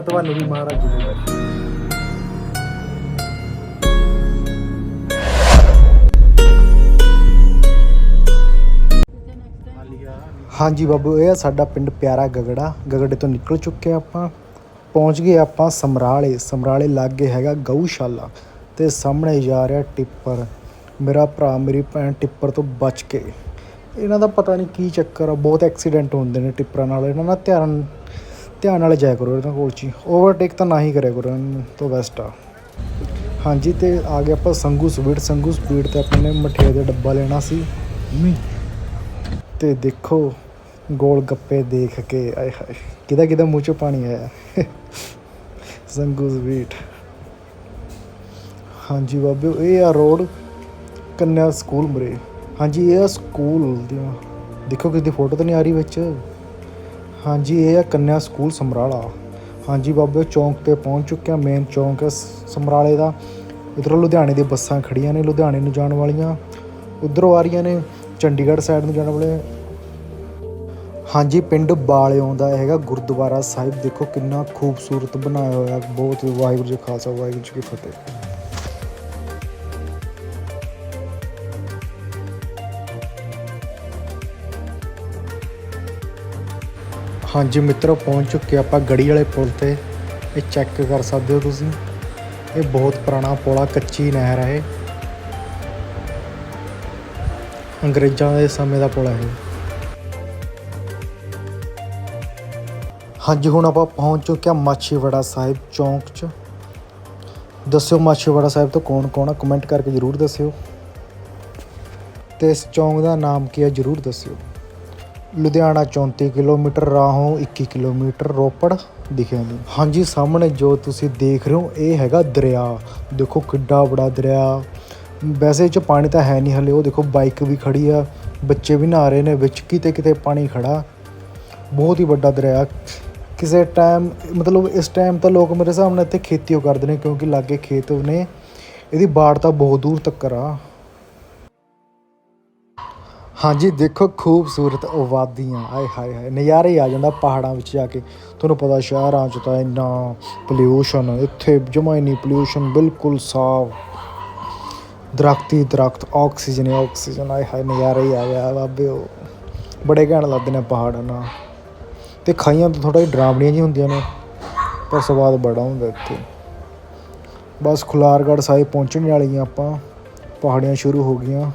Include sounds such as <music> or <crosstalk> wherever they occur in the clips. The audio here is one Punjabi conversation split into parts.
ਤੁਹਾਨੂੰ ਵੀ ਮਹਾਰਾਜ ਜੀ ਦੇ ਬਖਸ਼ੇ ਹਾਂਜੀ ਬਾਬੂ, ਇਹ ਆ ਸਾਡਾ ਪਿੰਡ ਪਿਆਰਾ ਗਗੜਾ। ਗਗੜੇ ਤੋਂ ਨਿਕਲ ਚੁੱਕੇ ਹਾਂ ਆਪਾਂ। ਪਹੁੰਚ ਗਏ ਆਪਾਂ ਸਮਰਾਲੇ। ਸਮਰਾਲੇ ਲਾਗੇ ਹੈਗਾ ਗਊਸ਼ਾਲਾ। ਤੇ ਸਾਹਮਣੇ ਜਾ ਰਿਹਾ ਟਿੱਪਰ। ਮੇਰਾ ਭਰਾ, ਮੇਰੀ ਭੈਣ ਟਿੱਪਰ ਤੋਂ ਬਚ ਕੇ। ਇਹਨਾਂ ਦਾ ਪਤਾ ਨਹੀਂ ਕੀ ਚੱਕਰ ਆ। ਬਹੁਤ ਐਕਸੀਡੈਂਟ ਹੁੰਦੇ ਨੇ ਟਿੱਪਰਾਂ ਨਾਲ। ਇਹਨਾਂ ਨਾਲ ਧਿਆਨ ਧਿਆਨ ਨਾਲ ਜਾਇਆ ਕਰੋ ਇਹਨਾਂ ਕੋਲ ਚ ਓਵਰਟੇਕ ਤਾਂ ਨਾ ਹੀ ਕਰਿਆ ਕਰੋ ਇਹਨਾਂ ਤੋਂ ਬੈਸਟ ਆ। ਹਾਂਜੀ ਤੇ ਆ ਗਏ ਆਪਾਂ ਸੰਗੂ ਸਵੀਟ। ਸੰਗੂ ਸਵੀਟ ਤੇ ਆਪਣੇ ਨੇ ਮਠਿਆਈ ਦਾ ਡੱਬਾ ਲੈਣਾ ਸੀ। ਤੇ ਦੇਖੋ ਗੋਲ ਗੱਪੇ ਦੇਖ ਕੇ ਆਏ ਹਾਏ ਕਿਦਾ ਕਿਦਾ ਮੂੰਹ ਚੋਂ ਪਾਣੀ ਆਇਆ। ਸੰਗੂ ਸਵੀਟ। ਹਾਂਜੀ ਬਾਬੇ ਇਹ ਆ ਰੋਡ ਕੰਨਿਆ ਸਕੂਲ ਮਰੇ। ਹਾਂਜੀ ਇਹ ਆ ਸਕੂਲ ਦੀਆਂ ਦੇਖੋ ਕਿਸ ਦੀ ਫੋਟੋ ਤਾਂ ਨਹੀਂ ਆ ਰਹੀ ਵਿੱਚ। ਹਾਂਜੀ, ਇਹ ਹੈ ਕੰਨਿਆ ਸਕੂਲ ਸਮਰਾਲਾ। ਹਾਂਜੀ ਬਾਬੇ, ਚੌਂਕ ਤੇ ਪਹੁੰਚ ਚੁੱਕਿਆ ਮੇਨ ਚੌਂਕ ਹੈ ਸਮਰਾਲੇ ਦਾ। ਇਧਰੋਂ ਲੁਧਿਆਣੇ ਦੀ ਬੱਸਾਂ ਖੜੀਆਂ ਨੇ, ਲੁਧਿਆਣੇ ਨੂੰ ਜਾਣ ਵਾਲੀਆਂ। ਉਧਰੋਂ ਆ ਰਹੀਆਂ ਨੇ ਚੰਡੀਗੜ੍ਹ ਸਾਈਡ ਨੂੰ ਜਾਣ ਵਾਲੇ। ਹਾਂਜੀ, ਪਿੰਡ ਬਾਲਿਓ ਦਾ ਹੈਗਾ ਗੁਰਦੁਆਰਾ ਸਾਹਿਬ। ਦੇਖੋ ਕਿੰਨਾ ਖੂਬਸੂਰਤ ਬਣਾਇਆ ਹੋਇਆ, ਬਹੁਤ ਵਾਹਿਗੁਰੂ ਜੀ ਖਾਲਸਾ, ਵਾਹਿਗੁਰੂ ਜੀ ਕੀ ਫਤਿਹ। ਹਾਂਜੀ ਮਿੱਤਰੋ, ਪਹੁੰਚ ਚੁੱਕੇ ਆਪਾਂ ਗੜੀ ਵਾਲੇ ਪੁਲ ਤੇ। ਇਹ ਚੈੱਕ ਕਰ ਸਕਦੇ ਹੋ ਤੁਸੀਂ। ਇਹ ਬਹੁਤ ਪੁਰਾਣਾ ਪੁਲ ਆ, ਕੱਚੀ ਨਹਿਰ ਹੈ ਅੰਗਰੇਜ਼ਾਂ ਦੇ ਸਮੇਂ ਦਾ ਪੁਲ ਹੈ ਹਾਂਜੀ, ਹੁਣ ਆਪਾਂ ਪਹੁੰਚ ਚੁੱਕੇ ਹਾਂ ਮਾਛੀਵਾੜਾ ਸਾਹਿਬ ਚੌਂਕ 'ਚ। ਦੱਸਿਓ ਮਾਛੀਵਾੜਾ ਸਾਹਿਬ ਤੋਂ ਕੌਣ ਕੌਣ ਆ? ਕਮੈਂਟ ਕਰਕੇ ਜਰੂਰ ਦੱਸਿਓ। ਤੇ ਇਸ ਚੌਂਕ ਦਾ ਨਾਮ ਕੀ ਹੈ ਜਰੂਰ ਦੱਸਿਓ। ਲੁਧਿਆਣਾ 34 ਕਿਲੋਮੀਟਰ, ਰਾਹੋਂ 21 ਕਿਲੋਮੀਟਰ, ਰੋਪੜ ਦਿਖਿਆ ਨਹੀਂ ਹਾਂਜੀ, ਸਾਹਮਣੇ ਜੋ ਤੁਸੀਂ ਦੇਖ ਰਹੇ ਹੋ, ਇਹ ਹੈਗਾ ਦਰਿਆ। ਦੇਖੋ ਕਿੱਡਾ ਬੜਾ ਦਰਿਆ। ਵੈਸੇ ਚ ਪਾਣੀ ਤਾਂ ਹੈ ਨਹੀਂ ਹਲੇ, ਉਹ ਦੇਖੋ ਬਾਈਕ ਵੀ ਖੜੀ ਆ, ਬੱਚੇ ਵੀ ਨਹਾ ਰਹੇ ਨੇ, ਵਿੱਚ ਕਿਤੇ ਕਿਤੇ ਪਾਣੀ ਖੜਾ। ਬਹੁਤ ਹੀ ਵੱਡਾ ਦਰਿਆ। ਕਿਸੇ ਟਾਈਮ, ਮਤਲਬ ਇਸ ਟਾਈਮ ਤਾਂ ਲੋਕ ਮੇਰੇ ਹਿਸਾਬ ਨਾਲ ਇੱਥੇ ਖੇਤੀ ਓ ਕਰਦੇ ਨੇ, ਕਿਉਂਕਿ ਲਾਗੇ ਖੇਤ ਨੇ, ਇਹਦੀ ਬਾੜ ਤਾਂ ਬਹੁਤ ਦੂਰ ਤੱਕ ਆ। ਹਾਂਜੀ, ਦੇਖੋ ਖੂਬਸੂਰਤ ਆਬਾਦੀਆਂ ਆਏ ਹਾਏ ਹਾਏ, ਨਜ਼ਾਰੇ ਹੀ ਆ ਜਾਂਦਾ ਪਹਾੜਾਂ ਵਿੱਚ ਜਾ ਕੇ। ਤੁਹਾਨੂੰ ਪਤਾ ਸ਼ਹਿਰਾਂ 'ਚ ਤਾਂ ਇੰਨਾ ਪੋਲਿਊਸ਼ਨ ਇੱਥੇ ਜਮਾ ਇੰਨੀ ਪੋਲਿਊਸ਼ਨ ਬਿਲਕੁਲ ਸਾਫ਼। ਦਰਖਤੀ, ਦਰਖਤ ਆਕਸੀਜਨ ਹੀ ਆਕਸੀਜਨ ਆਏ ਹਾਏ, ਨਜ਼ਾਰੇ ਹੀ ਆ ਗਿਆ ਬਾਬੇ ਉਹ, ਬੜੇ ਘੈਂਟ ਲੱਗਦੇ ਨੇ ਪਹਾੜਾਂ ਨਾਲ। ਤੇ ਖਾਈਆਂ ਤਾਂ ਥੋੜਾ ਜਿਹਾ ਡਰਾਵਣੀਆਂ ਜੀ ਹੁੰਦੀਆਂ ਨੇ, ਪਰ ਸਵਾਦ ਬੜਾ ਹੁੰਦਾ ਇੱਥੇ। ਬਸ ਖੁਲਾਰਗੜ੍ਹ ਸਾਹਿਬ ਪਹੁੰਚਣ ਵਾਲੀਆਂ ਆਪਾਂ। ਪਹਾੜੀਆਂ ਸ਼ੁਰੂ ਹੋ ਗਈਆਂ।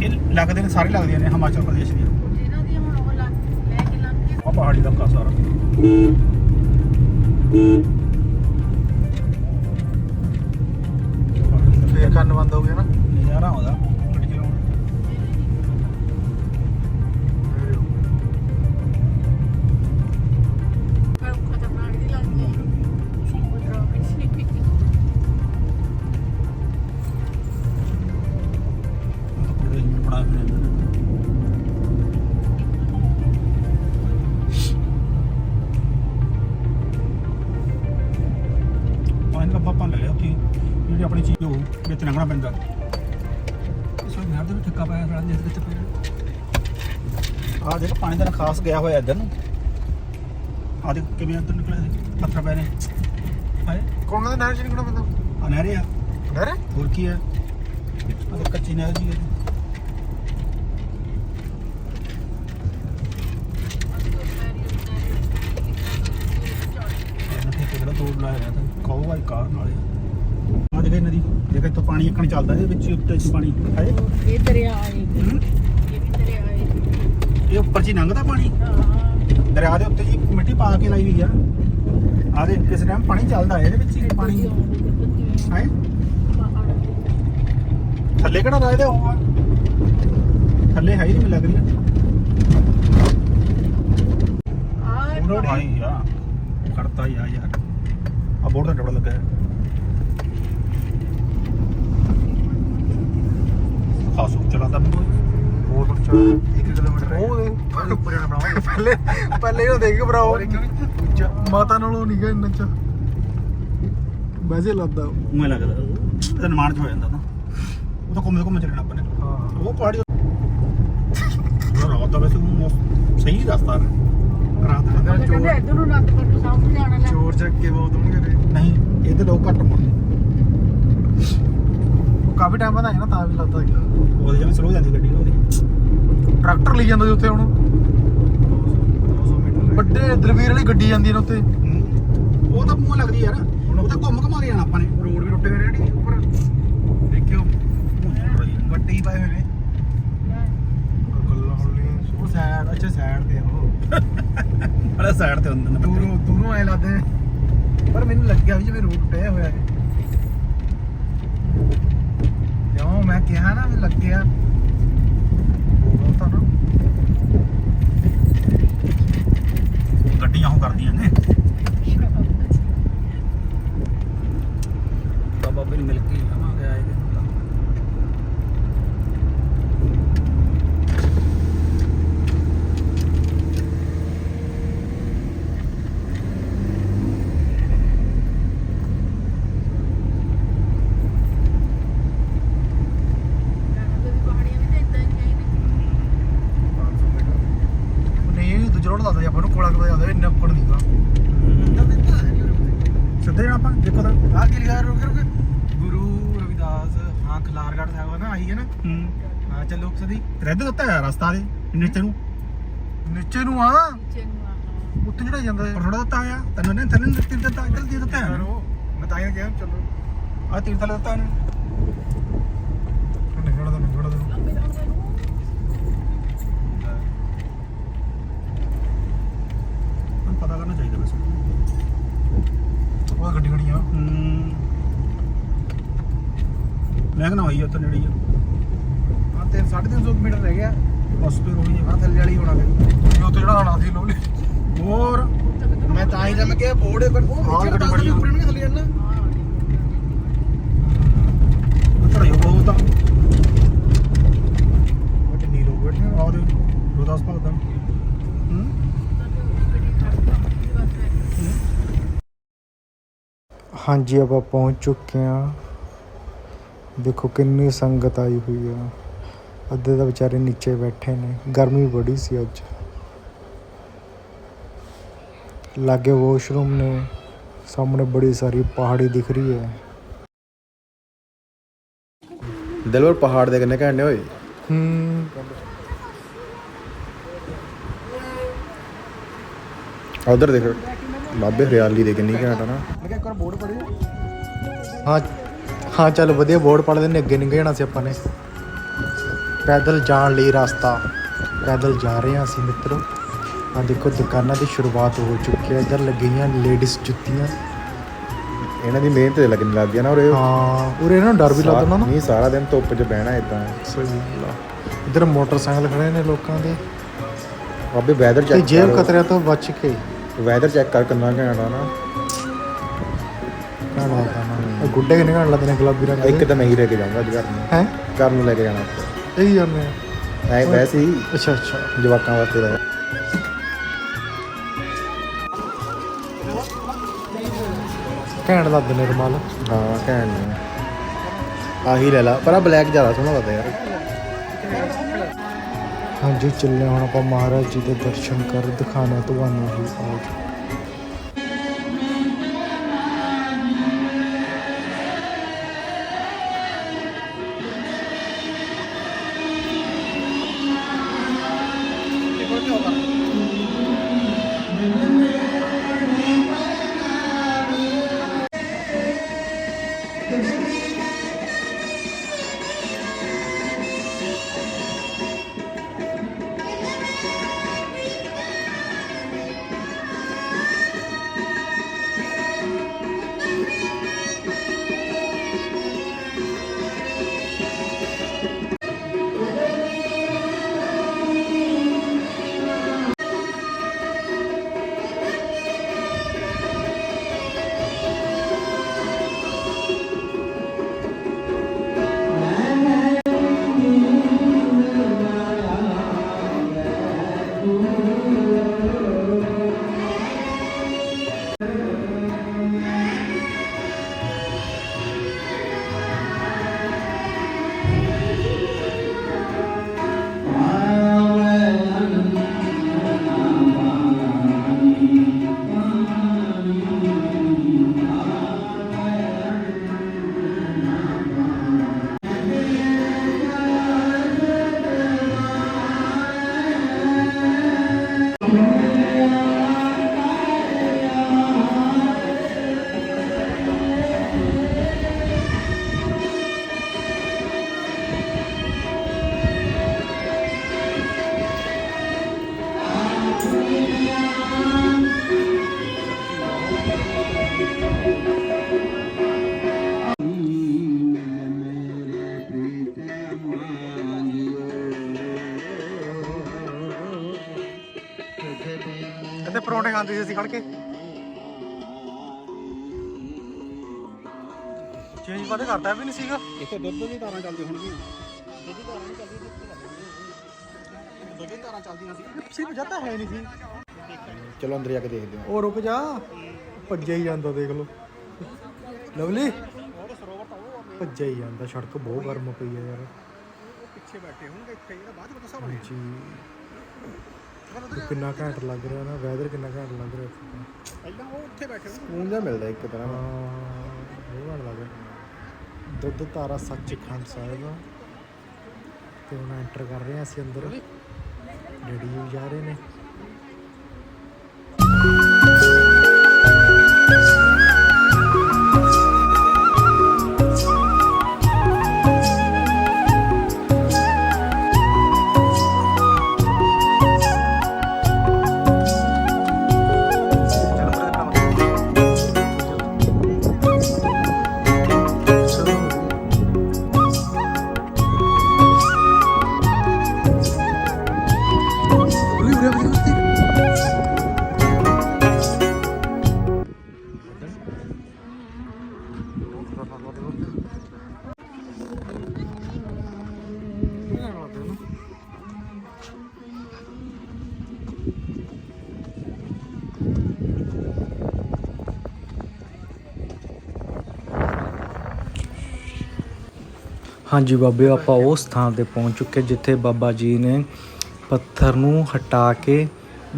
ਇਹ ਲੱਗਦੇ ਨੇ ਸਾਰੇ ਲੱਗਦੀਆਂ ਨੇ ਹਿਮਾਚਲ ਪ੍ਰਦੇਸ਼ ਦੀ ਹੁਣ ਉਹ ਲੱਗ ਲੈ ਕੇ ਲੰਘ ਕੇ ਆ ਪਹਾੜੀ ਇਲਾਕਾ ਸਾਰਾ ਫੇਰ ਕੰਨ ਬੰਦ ਹੋ ਗਿਆ ਨਾ। ਨਜ਼ਾਰਾ ਆਉਂਦਾ। ਗੱਡੀ ਚਲਾਉਣ ਬੜਾ ਜਿਹੜੀ ਹੋ ਵਿੱਚ ਲੰਘਣਾ ਪੈਂਦਾ। ਇਸ ਵਾਰ ਨਹਿਰ ਦੇ ਵਿੱਚ ਠੱਕਾ ਪਾਇਆ ਸਾਡਾ ਜਿਸ ਵਿੱਚ ਪਿਆ। ਆ ਦੇਖ ਪਾਣੀ ਦਾ ਖਾਸ ਗਿਆ ਹੋਇਆ ਇੱਧਰ ਨੂੰ। ਆ ਦੇਖ ਕਿਵੇਂ ਅੰਦਰ ਨਿਕਲਿਆ ਸੀ ਪੱਥਰ ਪੈ ਨੇ। ਹਾਏ। ਕੌਣ ਦਾ ਨਹਿਰ ਚ ਨਿਕਲਣਾ ਪੈਂਦਾ? ਆ ਨਹਿਰੇ ਆ। ਨਹਿਰ? ਹੋਰ ਕੀ ਆ? ਦੇਖ ਕੱਚੀ ਨਹਿਰ ਜੀ ਹੈ ਤੋੜ ਲਾਇਆ ਤਾਂ ਕਹੋ ਭਾਈ ਕਾਰ ਨਾਲੇ ਆ ਦੇਖ ਨਦੀ ਦੇਖ ਇੱਥੋਂ ਪਾਣੀ ਇੱਕਣ ਚੱਲਦਾ ਇਹਦੇ ਵਿੱਚ ਹੀ ਉੱਤੇ ਚ ਪਾਣੀ ਹਾਏ ਇਹ ਦਰਿਆ ਹੈ। ਹੂੰ। ਇਹ ਵੀ ਦਰਿਆ ਹੈ। ਇਹ ਉੱਪਰ ਜੀ ਲੰਘਦਾ ਪਾਣੀ? ਹਾਂ। ਦਰਿਆ ਦੇ ਉੱਤੇ ਜੀ ਮਿੱਟੀ ਪਾ ਕੇ ਲਾਈ ਹੋਈ ਆ। ਆ ਦੇ ਕਿਸ ਟਾਈਮ ਪਾਣੀ ਚੱਲਦਾ ਹੈ ਇਹਦੇ ਵਿੱਚ ਹੀ ਪਾਣੀ। ਹਾਏ ਥੱਲੇ ਕਿਹੜਾ ਰਾਜਦੇ ਹੋ ਥੱਲੇ ਹੈ ਹੀ ਨਹੀਂ ਲੱਗ ਰਹੀ। ਉਹਨਾਂ ਭਾਈ ਆ। ਕਰਤਾ ਹੀ ਆ ਯਾਰ। ਆ ਬੋਰਡ ਦਾ ਟੋੜਾ ਲੱਗਾ ਹੈ। ਖਾਸੂ ਚਲਾਉਂਦਾ ਮੈਨੂੰ ਹੋਰ ਕੁਝ ਚਾਹ 1 ਕਿਲੋਮੀਟਰ ਉਹ ਦੇ। ਉਹਦੇ ਉੱਪਰ ਜਾਣਾ ਬਣਾਵਾਂਗੇ। ਪਹਿਲੇ ਪਹਿਲੇ ਉਹ ਦੇਖ ਬਰਾਓ ਮਾਤਾ ਨਾਲੋਂ ਨਹੀਂ ਗਿਆ ਇੰਨਾ ਚ ਵੈਸੇ ਲੱਗਦਾ। ਉਹ। ਲੱਗਦਾ। ਇਹਦਾ ਨਿਮਾਣ ਚ ਹੋ ਜਾਂਦਾ ਨਾ। ਉਹ ਤਾਂ ਘੁੰਮਦੇ ਘੁੰਮਦੇ ਚੱਲਣਾ ਆਪਾਂ ਨੇ ਹਾਂ। ਉਹ ਪਹਾੜੀ ਰਾਤ ਦਾ ਵੈਸੇ ਉਹ ਸਹੀ ਰਸਤਾ ਹੈ ਰਾਤ ਦਾ। ਕਹਿੰਦੇ ਇੱਧਰ ਨੂੰ ਅਨੰਦਪੁਰ ਨੂੰ ਸਾਊਥ ਨੂੰ ਜਾਣਾ ਲੈ। ਚੋਰ ਚੱਕ ਕੇ ਬਹੁਤ ਹੋਣਗੇ ਨਹੀਂ ਇਹਦੇ ਲੋਕ ਘੱਟ ਮੁੜਦੇ ਕਾਫੀ ਟਾਈਮ ਬਾਅਦ ਆਇਆ ਨਾ ਤਾਂ ਵੀ ਲੱਗਦਾ ਕਿ ਉਹਦੇ ਜਿਵੇਂ ਸਲੋ ਜਾਂਦੀ ਗੱਡੀ ਉਹਦੀ। ਟਰੈਕਟਰ ਲਈ ਜਾਂਦਾ ਜੀ ਉੱਥੇ ਹੁਣ। 200 ਮੀਟਰ ਵੱਡੇ ਦਰਵੀਰ ਵਾਲੀ ਗੱਡੀ ਜਾਂਦੀ ਨੇ ਉੱਤੇ ਉਹ ਤਾਂ ਮੂੰਹ ਲੱਗਦੀ ਯਾਰ। ਉਹ ਤਾਂ ਘੁੰਮ ਘਮਾ ਕੇ ਜਾਣਾ ਆਪਾਂ ਨੇ। ਰੋਡ ਵੀ ਟੁੱਟੇ ਹੋਏ ਨੇ ਜਿਹੜੀ ਉੱਪਰ। ਦੇਖਿਓ। ਵੱਟੀ ਪਾਏ ਹੋਏ ਨੇ। ਗੱਲਾਂ ਹੌਲੀ ਉਹ ਸਾਈਡ ਅੱਛਾ ਸਾਈਡ ਤੇ ਆ ਉਹ। <laughs> ਬੜਾ ਸਾਈਡ ਤੇ ਹੁੰਦੇ ਨੇ ਦੂਰੋਂ ਦੂਰੋਂ ਐ ਲੱਗਦੇ ਨੇ। ਪਰ ਮੈਨੂੰ ਲੱਗਿਆ ਵੀ ਜਿਵੇਂ ਰੋਡ ਟੁੱਟਿਆ ਹੋਇਆ ਹੈ। ਮੈਂ ਕਿਹਾ ਨਾ ਵੀ ਲੱਗਿਆ। ਉਹ ਤਾਂ ਨਾ। ਗੱਡੀਆਂ ਉਹ ਕਰਦੀਆਂ ਨੇ ਬਾਬਾ ਵੀ ਮਿਲ ਕੇ ਆਵਾਂਗੇ ਆਏ ਦੇ ਤਾਂ ਪਹਾੜੀਆਂ ਵੀ ਤਾਂ ਇਦਾਂ ਹੀ ਨੇ 500 ਮੀਟਰ ਨਹੀਂ ਦੂਜਾ ਰੋਡ ਦੱਸਦਾ ਜੀ ਆਪਾਂ ਨੂੰ ਕੋਲਾ ਕੋਲਾ ਜਾਂਦਾ ਇੰਨਾ ਉੱਪਰ ਨਹੀਂਗਾ ਸਿੱਧੇ ਜਾਣਾ ਆਪਾਂ ਦੇਖੋ ਤਾਂ। ਆ ਕੀ ਲਿਖਿਆ ਰੁਕ ਰੁਕ। ਗੁਰੂ ਰਵਿਦਾਸ ਹਾਂ ਖਲਾਰਗੜ੍ਹ ਸਾਹਿਬ ਹੈ ਨਾ ਆਹੀ ਹੈ ਨਾ? ਹੂੰ। ਹਾਂ ਚੱਲੋ ਸਦੀ ਰੱਦ ਦਿੱਤਾ ਹੈ ਰਸਤਾ ਦੇ ਨੀਚੇ ਨੂੰ। ਨੀਚੇ ਨੂੰ ਆ। ਨੀਚੇ ਨੂੰ ਆਹ ਉੱਤੇ ਜਿਹੜਾ ਜਾਂਦਾ ਹੈ। ਪਰ ਥੋੜਾ ਦਿੱਤਾ ਆ ਤੈਨੂੰ ਨੇ ਥੱਲੇ ਦਿੱਤੀ ਦਿੱਤਾ ਇੱਧਰ ਦੇ ਦਿੱਤਾ ਹੈ ਮੈਂ ਤਾਂ ਇਹ ਕਿਹਾ ਚਲੋ। ਆ ਤੀਰ ਥੱਲੇ ਦਿੱਤਾ ਇਹਨੇ। ਨਿਕਲਦਾ ਨਿਕਲਦਾ। ਲੰਬੇ ਲੰਬੇ ਨੂੰ ਹੁਣ ਪਤਾ ਕਰਨਾ ਚਾਹੀਦਾ ਬਸ ਉਹ ਗੱਡੀ ਖੜੀਆਂ ਹੂੰ ਮੈਂ ਕਹਿੰਦਾ ਹੋਈ ਉੱਥੇ ਨੇੜੇ ਹੀ ਆ। ਹਾਂ ਤੇ 350 ਮੀਟਰ ਰਹਿ ਗਿਆ। ਬਸ ਫਿਰ ਉਹੀ ਆ। ਥੱਲੇ ਵਾਲੀ ਹੋਣਾ ਫਿਰ। ਉੱਤੇ ਜਿਹੜਾ ਆਣਾ ਸੀ ਲੋਲੇ ਹੋਰ? ਮੈਂ ਤਾਂ ਹੀ ਤਾਂ ਮੈਂ ਕਿਹਾ ਬੋਰਡ ਪਰ ਉਹ ਖੜੀ ਆ। ਉੱਪਰ ਨਹੀਂ ਥੱਲੇ ਜਾਣਾ। ਚੜਾਈ ਬਹੁਤ ਆ। ਉਹ ਨੀ ਲੋਕ ਬੈਠੇ ਆ। ਆਹ ਦੇ ਰੋਦਾਸ ਭਗਤ ਹੂੰ? ਹਾਂਜੀ ਆਪਾਂ ਪਹੁੰਚ ਚੁੱਕੇ ਹਾਂ। ਦੇਖੋ ਕਿੰਨੀ ਸੰਗਤ ਆਈ ਹੋਈ ਆ। ਅੱਧੇ ਤਾਂ ਵਿਚਾਰੇ ਨੀਚੇ ਬੈਠੇ ਨੇ। ਗਰਮੀ ਬੜੀ ਸੀ ਅੱਜ। ਲਾਗੇ ਵਾਸ਼ਰੂਮ ਨੇ। ਸਾਹਮਣੇ ਬੜੀ ਸਾਰੀ ਪਹਾੜੀ ਦਿਖ ਰਹੀ ਹੈ। ਦਿਲਵਰ ਪਹਾੜ ਦੇ ਕਿੰਨੇ ਘੰਟੇ ਹੋਏ? ਹੂੰ। ਉਧਰ ਦੇਖ ਬਾਬੇ ਹਰਿਆਲੀ ਦੇ ਕਿੰਨੀ ਘੰਟਾ ਨਾ। ਮੈਂ ਕਿਹਾ ਇੱਕ ਵਾਰ ਬੋਰਡ ਪੜ੍ਹੀ ਹਾਂ ਹਾਂ ਚੱਲ ਵਧੀਆ ਬੋਰਡ ਪੜ੍ਹਦੇ ਨੇ ਅੱਗੇ ਨਹੀਂ ਜਾਣਾ ਸੀ ਆਪਾਂ ਨੇ। ਪੈਦਲ ਜਾਣ ਲਈ ਰਸਤਾ। ਪੈਦਲ ਜਾ ਰਹੇ ਹਾਂ ਅਸੀਂ ਮਿੱਤਰੋ। ਆ ਦੇਖੋ ਦੁਕਾਨਾਂ ਦੀ ਸ਼ੁਰੂਆਤ ਹੋ ਚੁੱਕੀ ਹੈ। ਇੱਧਰ ਲੱਗੀਆਂ ਲੇਡੀਜ਼ ਜੁੱਤੀਆਂ। ਇਹਨਾਂ ਦੀ ਮਿਹਨਤ ਤੇ ਲੱਗਣ ਲੱਗ ਗਿਆ ਨਾ ਉਰੇ। ਹਾਂ ਉਰੇ ਇਹਨਾਂ ਨੂੰ ਡਰ ਵੀ ਲੱਗਦਾ ਨਾ। ਨਹੀਂ ਸਾਰਾ ਦਿਨ ਧੁੱਪ 'ਚ ਬਹਿਣਾ ਇਦਾਂ ਸਹੀ ਆ। ਇੱਧਰ ਮੋਟਰਸਾਈਕਲ ਖੜੇ ਨੇ ਲੋਕਾਂ ਦੇ। ਬਾਬੇ ਵੈਦਰ ਚੈੱਕ ਜੇਬ ਕਤਰਿਆਂ ਤੋਂ ਬਚ ਕੇ। ਵੈਦਰ ਚੈੱਕ ਕਰ ਕਿੰਨਾ ਘੰਟਾ ਨਾ। ਲੱਗਦਾ ਨਾ ਇਹ ਗੁੱਡੇ ਕਿੰਨੇ ਘਣ ਲੱਗਦੇ ਨੇ ਗੁਲਾਬੀ ਰੰਗ ਇੱਕ ਤਾਂ ਮੈਂ ਹੀ ਲੈ ਕੇ ਜਾਊਂਗਾ ਅੱਜ ਘਰ ਨੂੰ। ਹੈ? ਘਰ ਨੂੰ ਲੈ ਕੇ ਜਾਣਾ। ਇਹੀ ਜਾਂਦੇ ਆ। ਐ ਵੈਸੇ ਹੀ ਅੱਛਾ ਅੱਛਾ। ਜਵਾਕਾਂ ਵਾਸਤੇ ਦਾ ਘੈਂਟ ਲੱਗਦੇ ਨੇ ਰੁਮਾਲ। ਹਾਂ ਕਹਿਣ ਨੂੰ। ਆਹੀ ਲੈ ਲਾ। ਪਰ ਆ ਬਲੈਕ ਜ਼ਿਆਦਾ ਸੋਹਣਾ ਲੱਗਦਾ ਯਾਰ। ਹਾਂਜੀ ਚੱਲੇ ਹੁਣ ਆਪਾਂ ਮਹਾਰਾਜ ਜੀ ਦੇ ਦਰਸ਼ਨ ਕਰ ਦਿਖਾਣਾ ਤੁਹਾਨੂੰ ਹੀ ਆਜ ਖੜ ਕੇ। ਚੇਂਜ ਕਦੇ ਕਰਦਾ ਵੀ ਨਹੀਂ ਸੀਗਾ। ਇੱਥੇ ਦੁੱਧ ਦੀ ਤਾਰਾਂ ਚੱਲਦੀ ਹੋਣਗੀਆਂ। ਦੁੱਧ ਦੀ ਤਾਰਾਂ ਨਹੀਂ ਚੱਲਦੀ ਦੁੱਧ ਦੀ ਤਾਰਾਂ ਚੱਲਦੀਆਂ ਸੀ। ਸੀ ਬਜਾਤਾ ਹੈ ਨਹੀਂ ਸੀ। ਚਲੋ ਅੰਦਰ ਜਾ ਕੇ ਦੇਖਦੇ ਹਾਂ। ਉਹ ਰੁਕ ਜਾ। ਭੱਜਿਆ ਹੀ ਜਾਂਦਾ ਦੇਖ ਲਓ। ਲਵਲੀ। ਭੱਜਿਆ ਹੀ ਜਾਂਦਾ ਸੜਕ ਬਹੁਤ ਗਰਮ ਪਈ ਹੈ ਯਾਰ। ਪਿੱਛੇ ਬੈਠੇ ਹੋਣਗੇ ਇੱਥੇ ਜਿਹੜਾ ਬਾਅਦ ਵਿੱਚ ਦੱਸਾਂ ਜੀ ਤੇ ਕਿੰਨਾ ਘੈਂਟ ਲੱਗ ਰਿਹਾ ਨਾ ਵੈਦਰ ਕਿੰਨਾ ਘੈਂਟ ਲੱਗ ਰਿਹਾ। ਪਹਿਲਾਂ ਉਹ ਉੱਥੇ ਬੈਠੇ ਹੋਣਗੇ ਸਕੂਨ ਜਿਹਾ ਮਿਲਦਾ ਇੱਕ ਤਰ੍ਹਾਂ ਦਾ। ਹਾਂ ਇਹ ਬਣ ਲੱਗ ਰਿਹਾ। ਦੁੱਧ ਤਾਰਾ ਸੱਚਖੰਡ ਸਾਹਿਬ ਤੇ ਹੁਣ ਐਂਟਰ ਕਰ ਰਹੇ ਹਾਂ ਅਸੀਂ ਅੰਦਰ। ਡੈਡੀ ਜਾ ਰਹੇ ਨੇ। ਹਾਂਜੀ ਬਾਬੇ ਆਪਾਂ ਉਸ ਥਾਂ ਤੇ ਪਹੁੰਚ ਚੁੱਕੇ ਜਿੱਥੇ ਬਾਬਾ ਜੀ ਨੇ ਪੱਥਰ ਨੂੰ ਹਟਾ ਕੇ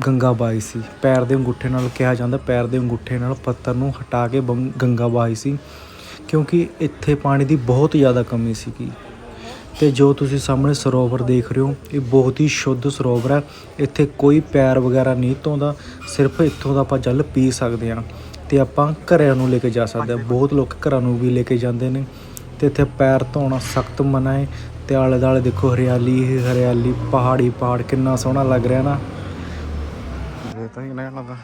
ਗੰਗਾ ਬਾਈ ਸੀ। ਪੈਰ ਦੇ ਅੰਗੂਠੇ ਨਾਲ ਕਿਹਾ ਜਾਂਦਾ ਪੈਰ ਦੇ ਅੰਗੂਠੇ ਨਾਲ ਪੱਥਰ ਨੂੰ ਹਟਾ ਕੇ ਗੰਗਾ ਬਾਈ ਸੀ। ਕਿਉਂਕਿ ਇੱਥੇ ਪਾਣੀ ਦੀ ਬਹੁਤ ਜ਼ਿਆਦਾ ਕਮੀ ਸੀਗੀ। ਤੇ ਜੋ ਤੁਸੀਂ ਸਾਹਮਣੇ ਸਰੋਵਰ ਦੇਖ ਰਹੇ ਹੋ ਇਹ ਬਹੁਤ ਹੀ ਸ਼ੁੱਧ ਸਰੋਵਰ ਹੈ। ਇੱਥੇ ਕੋਈ ਪੈਰ ਵਗੈਰਾ ਨਹੀਂ ਧੋਂਦਾ ਸਿਰਫ ਇੱਥੋਂ ਦਾ ਆਪਾਂ ਜਲ ਪੀ ਸਕਦੇ ਹਾਂ। ਤੇ ਆਪਾਂ ਘਰਾਂ ਨੂੰ ਲੈ ਕੇ ਜਾ ਸਕਦੇ ਹਾਂ। ਬਹੁਤ ਲੋਕ ਘਰਾਂ ਨੂੰ ਵੀ ਲੈ ਕੇ ਜਾਂਦੇ ਨੇ। ਤੇ ਇੱਥੇ ਪੈਰ ਧੋਣਾ ਸਖਤ ਮਨਾ ਹੈ ਤੇ ਆਲੇ ਦਾਲੇ ਦੇਖੋ ਹਰਿਆਲੀ ਹੀ ਹਰਿਆਲੀ ਪਹਾੜੀ ਪਹਾੜ ਕਿੰਨਾ ਸੋਹਣਾ ਲੱਗ ਰਿਹਾ ਨਾ। ਇਹ ਤਾਂ ਕਿੰਨਾ ਲੱਗਦਾ।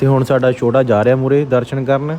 ਤੇ ਹੁਣ ਸਾਡਾ ਛੋਟਾ ਜਾ ਰਿਹਾ ਮੂਰੇ ਦਰਸ਼ਨ ਕਰਨ।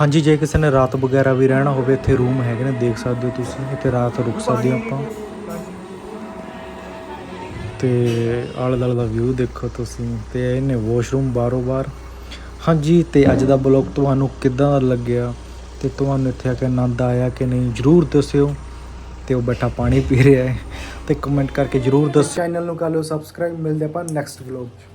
ਹਾਂਜੀ, ਜੇ ਕਿਸੇ ਨੇ ਰਾਤ ਵਗੈਰਾ ਵੀ ਰਹਿਣਾ ਹੋਵੇ, ਇੱਥੇ ਰੂਮ ਹੈਗੇ ਨੇ, ਦੇਖ ਸਕਦੇ ਹੋ ਤੁਸੀਂ, ਇੱਥੇ ਰਾਤ ਰੁਕ ਸਕਦੇ ਹੋ ਆਪਾਂ। ਤੇ ਆਲੇ ਦੁਆਲੇ ਦਾ ਵਿਊ ਦੇਖੋ ਤੁਸੀਂ, ਤੇ ਇਹਨੇ ਵਾਸ਼ਰੂਮ ਬਾਰੋ ਬਾਰ ਹਾਂਜੀ, ਤੇ ਅੱਜ ਦਾ ਬਲੌਗ ਤੁਹਾਨੂੰ ਕਿੱਦਾਂ ਦਾ ਲੱਗਿਆ? ਤੇ ਤੁਹਾਨੂੰ ਇੱਥੇ ਆ ਕੇ ਆਨੰਦ ਆਇਆ ਕਿ ਨਹੀਂ, ਜਰੂਰ ਦੱਸਿਓ। ਤੇ ਉਹ ਬੈਠਾ ਪਾਣੀ ਪੀ ਰਿਹਾ ਹੈ। ਤੇ ਕਮੈਂਟ ਕਰਕੇ ਜਰੂਰ ਦੱਸੋ। ਚੈਨਲ ਨੂੰ ਕਰ ਲਿਓ ਸਬਸਕ੍ਰਾਈਬ ਮਿਲਦੇ ਆਪਾਂ ਨੈਕਸਟ ਵਲੌਗ 'ਚ।